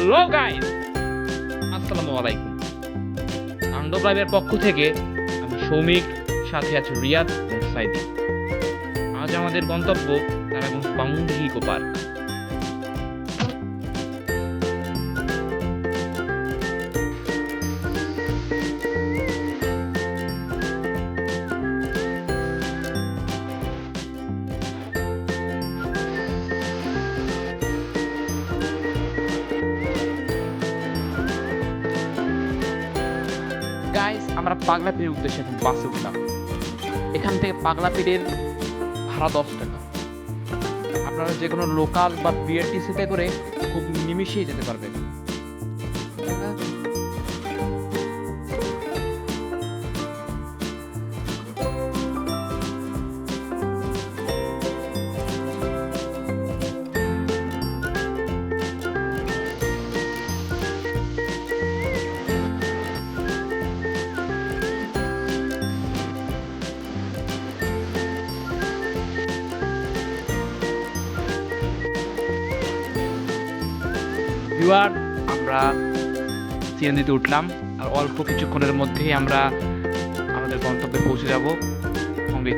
Hello guys, আসসালামু আলাইকুম। তাণ্ডব লাইভের পক্ষ থেকে আমি সৌমিক, সাথে আছে রিয়াদ সাইদি। আজ আমাদের গন্তব্য তারাগঞ্জ বামুনদিঘি ইকো পার্ক। আমরা পাগলা পীরের উদ্দেশ্যে এখন বাসে উঠলাম। এখান থেকে পাগলা পীরের ভাড়া দশ টাকা। আপনারা যে কোনো লোকাল বা বিআরটিসিতে করে খুব নিমিশেই যেতে পারবেন। ভিউয়ার আমরা সিএনজিতে উঠলাম আর অল্প কিছুক্ষণের মধ্যেই আমরা আমাদের গন্তব্যে পৌঁছে যাব সঙ্গেই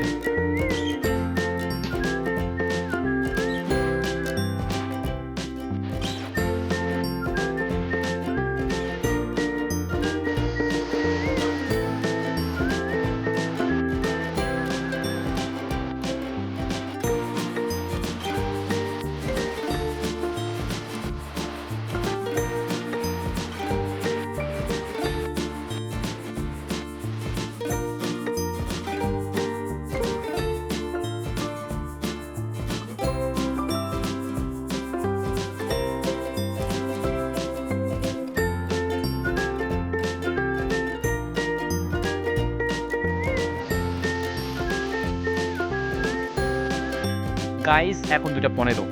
গাইস, এখন দুটা পনেরো।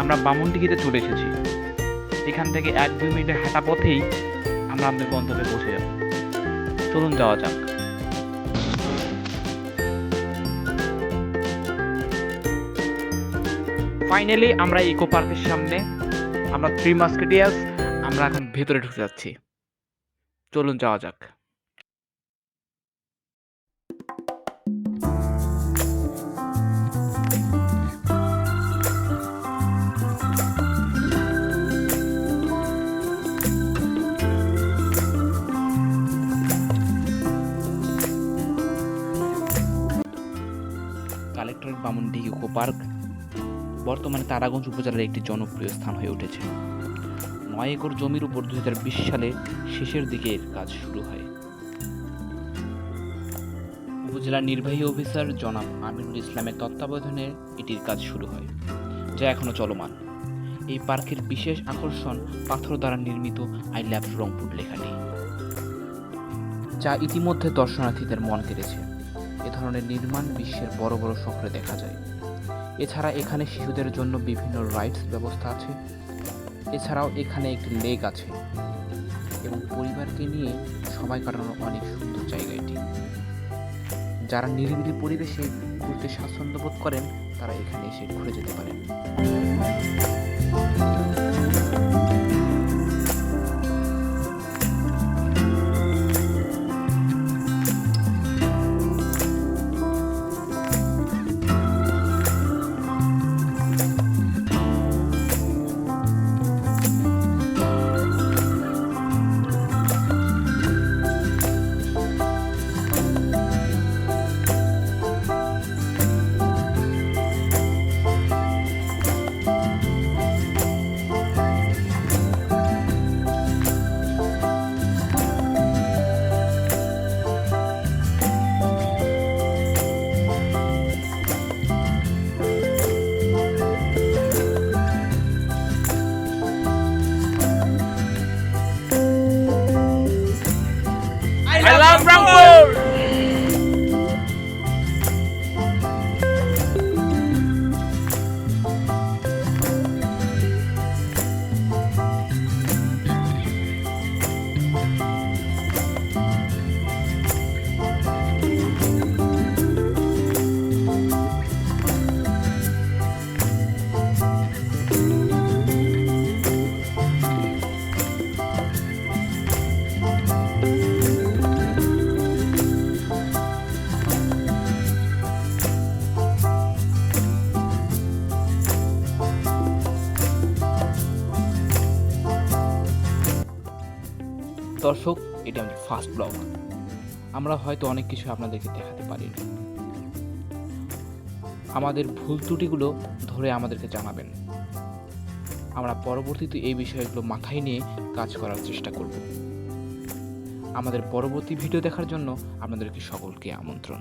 আমরা বামুনডিঘিতে চলে এসেছি। এখান থেকে এক দুই মিনিটের হাঁটা পথেই আমরা আমাদের গন্তব্যে পৌঁছে যাব। চলুন যাওয়া যাক। ফাইনালি আমরা ইকো পার্কের সামনে, আমরা থ্রি মাস্কেটিয়াস আমরা এখন ভেতরে ঢুকে যাচ্ছি। চলুন যাওয়া যাক। Bamundihi eco park. বর্তমানে তারাগঞ্জ উপজেলার একটি জনপ্রিয় স্থান হয়ে উঠেছে। নয় একর জমির উপর দুই হাজার বিশ সালে শেষের দিকে এর কাজ শুরু হয়। উপজেলার নির্বাহী অফিসার জনাব আমিনুল ইসলামের তত্ত্বাবধানে এটির কাজ শুরু হয়, যা এখনও চলমান। এই পার্কের বিশেষ আকর্ষণ পাথর দ্বারা নির্মিত আই ল্যাভ রংপুর লেখাটি, যা ইতিমধ্যে দর্শনার্থীদের মন কেড়েছে। ধরনের নির্মাণ বিশ্বের বড় বড় শহরে দেখা যায়। এছাড়া এখানে শিশুদের জন্য বিভিন্ন রাইডস ব্যবস্থা আছে। এছাড়াও এখানে একটি লেক আছে এবং পরিবারকে নিয়ে সময় কাটানোর অনেক সুন্দর জায়গা এটি। যারা নিরিবিলি পরিবেশে ঘুরতে স্বাচ্ছন্দ্য বোধ করেন, তারা এখানে এসে ঘুরে যেতে পারেন। দর্শক, এটা আমাদের ফার্স্ট ব্লগ আমরা হয়তো অনেক কিছু আপনাদেরকে দেখাতে পারি আমাদের ভুল ত্রুটিগুলো ধরে আমাদেরকে জানাবেন। আমরা পরবর্তীতে এই বিষয়গুলো মাথায় নিয়ে কাজ করার চেষ্টা করব। আমাদের পরবর্তী ভিডিও দেখার জন্য আপনাদেরকে সকলকে আমন্ত্রণ।